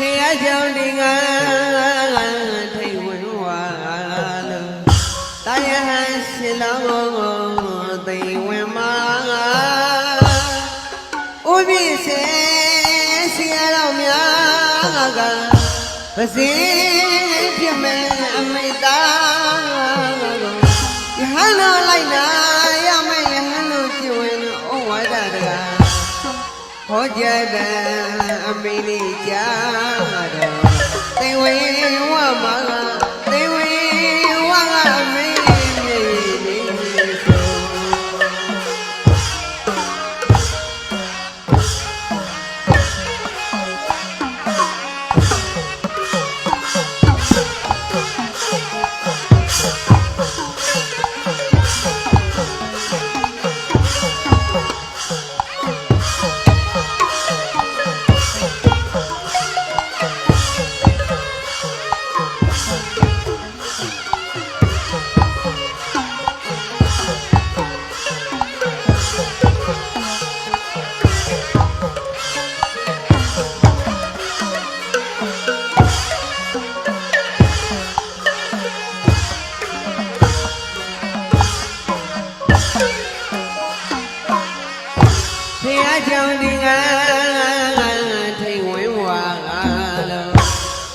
ဖေရကြောင့်ဒီကထိတ်ဝင်ဝါလို့တာယဟန်ရှင်လောင်းကိုသိဝင်မှာဥပိစေဆရာတော်များကပစီပြမဲ့အမိတ်သားယဟန်တော်လိုက်နာရမယ်ယဟန်တို့ကြွင်ဩဝါဒတကားဟောကြားတဲ့ အမိလေးကြာတော့သေဝေဝမက ဖေရကြောင့်ဒီကထိတ်ဝင်ဝါကလို့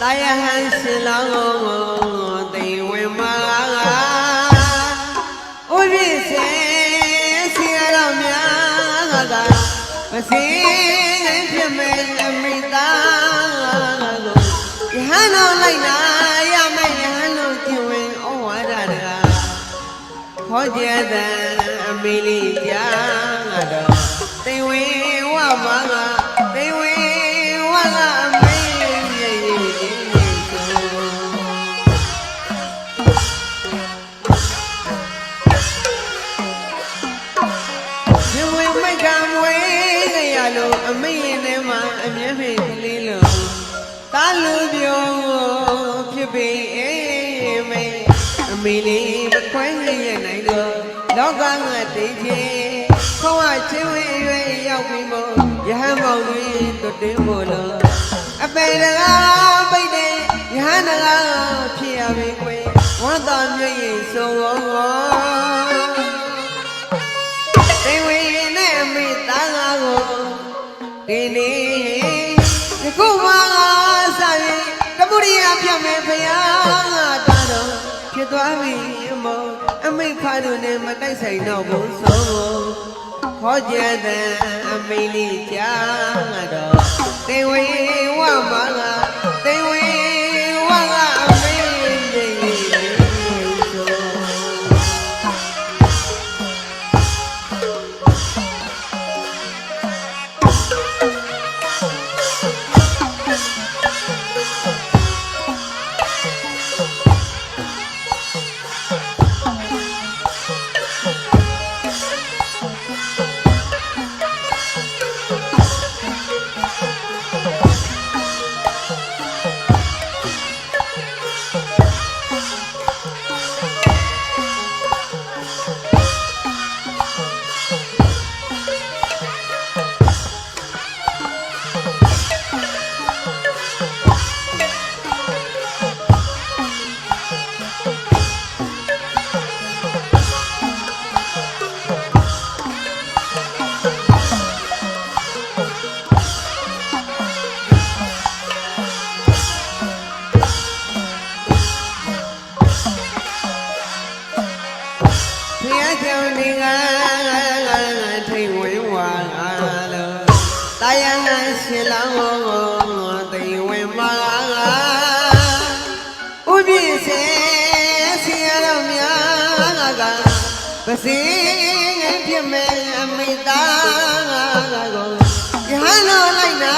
တာယဟန်ရှင်လောင်းကိုသိဝင်မှာဥပိစေဆရာတော်များကမစီပြမဲ့အမိသားကိုယဟန်တော်လိုက်နာရမယ်ယဟန်တို့ကျင့်ဝင်ဩဝါဒတကားဟောကြားတဲ့အမေလေးကြာတော့ သေဝေဝမကသေဝေဝကအမေလေးဆိုဇဝေမိုက်ကမွေးကြရလို့အမေရင်ထဲမှာအမျက်မေကလေးလို့တာလူပြောဖြစ်ပေအေးမေအမေလေးမခွဲရနိုင်တော့လောကငါတိတ်ချင်း ခေါဝချင်းဝေးရွယ်ရောက်ပြီးမို့ယဟန်မောင်တွေတွတ်တင်းမို့လို့အပေတကားပိတ်တယ်ယဟန်တကားဖြစ်ရပြီကွယ်ဝတ်တော်မြည့်ရင်ဆုံးဝေါ်သေဝေနဲ့အမိသားငါကိုဒီနေ့ဒီကုမာကစရင်တပုရိယပြတ်မဲ့ဖယားငါတာတော့ဖြစ်သွားပြီအမောအမိဖားတို့နဲ့မတိုက်ဆိုင်တော့ဘူးဆို ခေါ်ကြတဲ့အမိလေးကြာငါတော့သေဝေဝမက ပစီပြမဲ့အမိသားကိုယဟန်တော်လိုက်နာ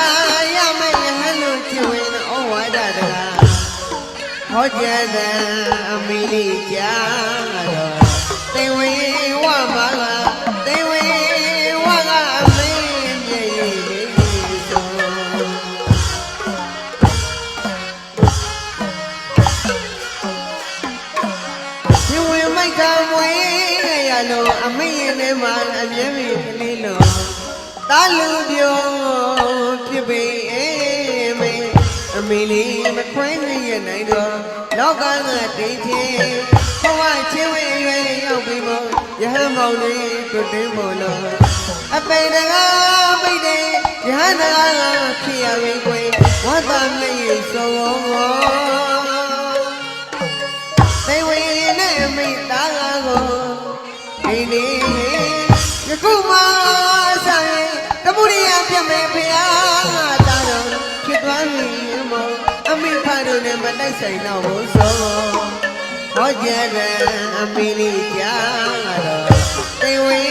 ရမယ်ယဟန်တို့ကျင့်ဝင်ဩဝါဒတကားဟောကြားတဲ့အမိလေးကြာတော့သေဝေဝမက အမိရင်ထဲမှာအမြဲမြဲကလေးလို့တာလူပြောဖြစ်ပေအေးမေအမေလေးမခွဲနိုင်ရနိုင်တော့လောကကတိတ်ချင်းဘဝချင်းဝဲရွယ်ရောက်ပြီးမို့ယဟန်မောင်လေးတို့တင်းမို့လို့အပိန်တကားပိတ်တယ်ယဟန်တကားဖြစ်ရဝေးခွေဝတ်တာမရေစောသိ ရိယပြမယ်ဖေအားတာတော်ဖြစ်သွားပြီမို့အမိဖတို့နဲ့မတိုက်ဆိုင်တော့ဘူးဆိုဟောကြတဲ့အမိလေးကြားတော့သိဝေဝမသိဝေ